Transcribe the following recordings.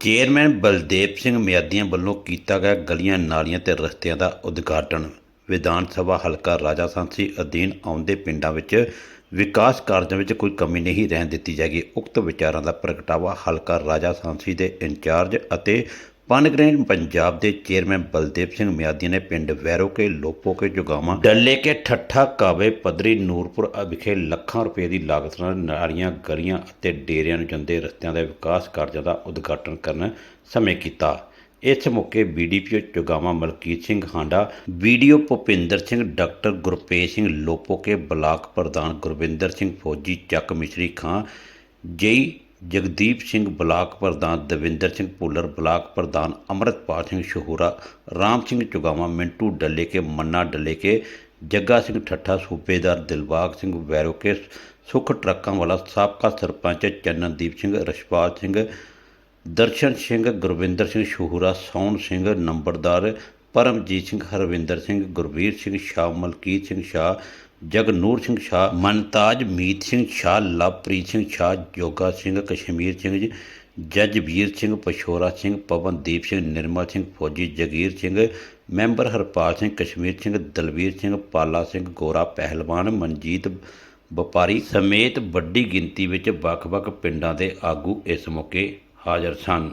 Chairman Baldev Singh ਮਿਆਦੀਆਂ ਵੱਲੋਂ ਕੀਤਾ ਗਿਆ ਗਲੀਆਂ ਨਾਲੀਆਂ ਤੇ ਰਸਤਿਆਂ ਦਾ ਉਦਘਾਟਨ। ਵਿਧਾਨ ਸਭਾ ਹਲਕਾ ਰਾਜਾ ਸਾਂਸੀ ਅਧੀਨ ਆਉਂਦੇ ਪਿੰਡਾਂ ਵਿੱਚ ਵਿਕਾਸ ਕਾਰਜਾਂ ਵਿੱਚ ਕੋਈ ਕਮੀ ਨਹੀਂ ਰਹਿਣ ਦਿੱਤੀ ਜਾਏਗੀ। ਉਕਤ ਵਿਚਾਰਾਂ ਦਾ ਪ੍ਰਗਟਾਵਾ ਹਲਕਾ ਰਾਜਾ ਸਾਂਸੀ ਦੇ ਇੰਚਾਰਜ ਅਤੇ ਪਨਗ੍ਰੇਨ ਪੰਜਾਬ ਦੇ ਚੇਅਰਮੈਨ ਬਲਦੇਵ ਸਿੰਘ ਮਿਆਦੀ ਨੇ ਪਿੰਡ ਵੈਰੋਕੇ, ਲੋਪੋਕੇ, ਜੁਗਾਵਾਂ ਡੱਲੇ ਕੇ ਠੱਠਾ, ਕਾਵੇ ਪਦਰੀ ਨੂਰਪੁਰ ਵਿਖੇ ਲੱਖਾਂ ਰੁਪਏ ਦੀ ਲਾਗਤ ਨਾਲ ਨਾਲੀਆਂ, ਗਲੀਆਂ ਅਤੇ ਡੇਰਿਆਂ ਨੂੰ ਜਾਂਦੇ ਰਸਤਿਆਂ ਦੇ ਵਿਕਾਸ ਕਾਰਜਾਂ ਦਾ ਉਦਘਾਟਨ ਕਰਨ ਸਮੇਂ ਕੀਤਾ। ਇਸ ਮੌਕੇ BDPO Chugawan Malkit Singh Handa VDO Bhupinder Singh, doctor Gurpesh Singh Lopoke, block ਪ੍ਰਧਾਨ ਗੁਰਵਿੰਦਰ ਸਿੰਘ ਫੌਜੀ, ਚੱਕ ਮਿਸ਼ਰੀ ਖਾਂ, ਜੇਈ ਜਗਦੀਪ ਸਿੰਘ ਬਲਾਕ ਪ੍ਰਧਾਨ ਦਵਿੰਦਰ ਸਿੰਘ ਭੁੱਲਰ ਬਲਾਕ ਪ੍ਰਧਾਨ ਅੰਮ੍ਰਿਤਪਾਲ ਸਿੰਘ ਸ਼ਹੂਰਾ ਰਾਮ ਸਿੰਘ ਚੁਗਾਵਾਂ ਮਿੰਟੂ ਡੱਲੇ ਕੇ ਮੰਨਾ ਡੱਲੇ ਕੇ ਜੱਗਾ ਸਿੰਘ ਠੱਠਾ ਸੂਬੇਦਾਰ ਦਿਲਬਾਗ ਸਿੰਘ ਵੈਰੋਕੇ ਸੁਖ ਟਰੱਕਾਂ ਵਾਲਾ ਸਾਬਕਾ ਸਰਪੰਚ ਚੰਨਨਦੀਪ ਸਿੰਘ ਰਸ਼ਪਾਲ ਸਿੰਘ ਦਰਸ਼ਨ ਸਿੰਘ ਗੁਰਵਿੰਦਰ ਸਿੰਘ ਸ਼ਹੂਰਾ ਸੌਣ ਸਿੰਘ ਨੰਬਰਦਾਰ ਪਰਮਜੀਤ ਸਿੰਘ ਹਰਵਿੰਦਰ ਸਿੰਘ ਗੁਰਵੀਰ ਸਿੰਘ ਸ਼ਾਹ ਮਲਕੀਤ ਸਿੰਘ ਸ਼ਾਹ ਜਗਨੂਰ ਸਿੰਘ ਸ਼ਾਹ, ਮਨਤਾਜ ਮੀਤ ਸਿੰਘ ਸ਼ਾਹ, ਲਵਪ੍ਰੀਤ ਸਿੰਘ ਸ਼ਾਹ, ਜੋਗਾ ਸਿੰਘ, ਕਸ਼ਮੀਰ ਸਿੰਘ ਜੀ, ਜਜਵੀਰ ਸਿੰਘ ਪਸ਼ੋਰਾ ਸਿੰਘ, ਪਵਨਦੀਪ ਸਿੰਘ, ਨਿਰਮਲ ਸਿੰਘ, ਫੌਜੀ ਜਗੀਰ ਸਿੰਘ, ਮੈਂਬਰ ਹਰਪਾਲ ਸਿੰਘ, ਕਸ਼ਮੀਰ ਸਿੰਘ, ਦਲਵੀਰ ਸਿੰਘ, ਪਾਲਾ ਸਿੰਘ, ਗੋਰਾ ਪਹਿਲਵਾਨ, ਮਨਜੀਤ ਵਪਾਰੀ ਸਮੇਤ ਵੱਡੀ ਗਿਣਤੀ ਵਿੱਚ ਵੱਖ-ਵੱਖ ਪਿੰਡਾਂ ਦੇ ਆਗੂ ਇਸ ਮੌਕੇ ਹਾਜ਼ਰ ਸਨ।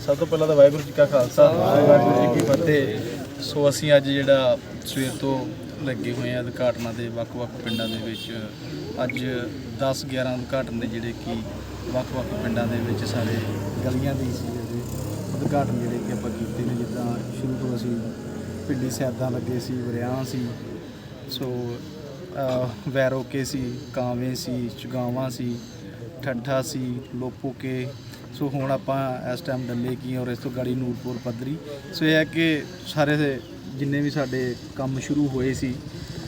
ਸਭ ਤੋਂ ਪਹਿਲਾਂ ਤਾਂ ਵਾਹਿਗੁਰੂ ਜੀ ਕਾ ਖਾਲਸਾ, ਵਾਹਿਗੁਰੂ ਜੀ ਕੀ ਫਤਿਹ। ਸੋ ਅਸੀਂ ਅੱਜ ਜਿਹੜਾ ਸਵੇਰ ਤੋਂ ਲੱਗੇ ਹੋਏ ਆ ਉਦਘਾਟਨਾਂ ਦੇ ਵੱਖ-ਵੱਖ ਪਿੰਡਾਂ ਦੇ ਵਿੱਚ। ਅੱਜ 10 11 ਉਦਘਾਟਨ ਦੇ ਜਿਹੜੇ ਕਿ ਵੱਖ-ਵੱਖ ਪਿੰਡਾਂ ਦੇ ਵਿੱਚ ਸਾਰੇ ਗਲੀਆਂ ਦੇ ਸੀ ਜਿਹੜੇ ਉਦਘਾਟਨ ਜਿਹੜੇ ਕਿ ਆਪਾਂ ਕੀਤੇ ਨੇ, ਜਿੱਦਾਂ ਸ਼ੁਰੂ ਤੋਂ ਅਸੀਂ ਪਿੰਡੀ ਸੈਦਾਂ ਲੱਗੇ ਸੀ ਵਰਿਆਂ ਸੀ, ਸੋ ਵੈਰੋਕੇ ਸੀ, ਕਾਵੇਂ ਸੀ, ਚੁਗਾਵਾਂ ਸੀ ਠੱਠਾ ਸੀ, ਲੋਪੋਕੇ। ਸੋ ਹੁਣ ਆਪਾਂ ਇਸ ਟਾਈਮ ਡੱਲੇ ਕੀ ਔਰ ਇਸ ਤੋਂ ਗਾੜੀ ਨੂਰਪੁਰ ਪੱਧਰੀ। ਸੋ ਇਹ ਹੈ ਕਿ ਸਾਰੇ ਜਿੰਨੇ ਵੀ ਸਾਡੇ ਕੰਮ ਸ਼ੁਰੂ ਹੋਏ ਸੀ,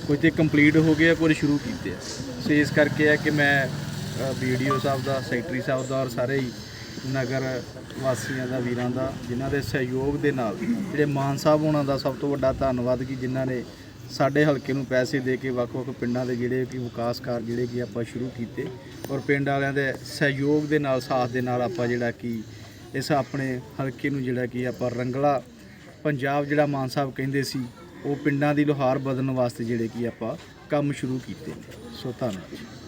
ਕੁਝ ਤੇ ਕੰਪਲੀਟ ਹੋ ਗਏ ਆ, ਕੁਝ ਸ਼ੁਰੂ ਕੀਤੇ ਆ। ਸੋ ਇਸ ਕਰਕੇ ਹੈ ਕਿ ਮੈਂ ਵੀਡੀਓ ਸਾਹਿਬ ਦਾ ਸੈਕਟਰੀ ਸਾਹਿਬ ਦਾ ਔਰ ਸਾਰੇ ਹੀ ਨਗਰ ਵਾਸੀਆਂ ਦਾ, ਵੀਰਾਂ ਦਾ, ਜਿਨ੍ਹਾਂ ਦੇ ਸਹਿਯੋਗ ਦੇ ਨਾਲ, ਜਿਹੜੇ ਮਾਨ ਸਾਹਿਬ ਉਹਨਾਂ ਦਾ ਸਭ ਤੋਂ ਵੱਡਾ ਧੰਨਵਾਦ ਕਿ ਜਿਨ੍ਹਾਂ ਨੇ ਸਾਡੇ ਹਲਕੇ ਨੂੰ ਪੈਸੇ ਦੇ ਕੇ ਵੱਖ-ਵੱਖ ਪਿੰਡਾਂ ਦੇ ਜਿਹੜੇ ਕਿ ਵਿਕਾਸ ਕਾਰਜ ਜਿਹੜੇ ਕਿ ਆਪਾਂ ਸ਼ੁਰੂ ਕੀਤੇ ਔਰ ਪਿੰਡ ਵਾਲਿਆਂ ਦੇ ਸਹਿਯੋਗ ਦੇ ਨਾਲ, ਸਾਥ ਦੇ ਨਾਲ ਆਪਾਂ ਜਿਹੜਾ ਕਿ ਇਸ ਆਪਣੇ ਹਲਕੇ ਨੂੰ ਜਿਹੜਾ ਕਿ ਆਪਾਂ ਰੰਗਲਾ ਪੰਜਾਬ ਜਿਹੜਾ ਮਾਨ ਸਾਹਿਬ ਕਹਿੰਦੇ ਸੀ, ਉਹ ਪਿੰਡਾਂ ਦੀ ਲੋਹਾਰ ਬਦਲਣ ਵਾਸਤੇ ਜਿਹੜੇ ਕਿ ਆਪਾਂ ਕੰਮ ਸ਼ੁਰੂ ਕੀਤੇ ਨੇ। ਸੋ ਧੰਨਵਾਦ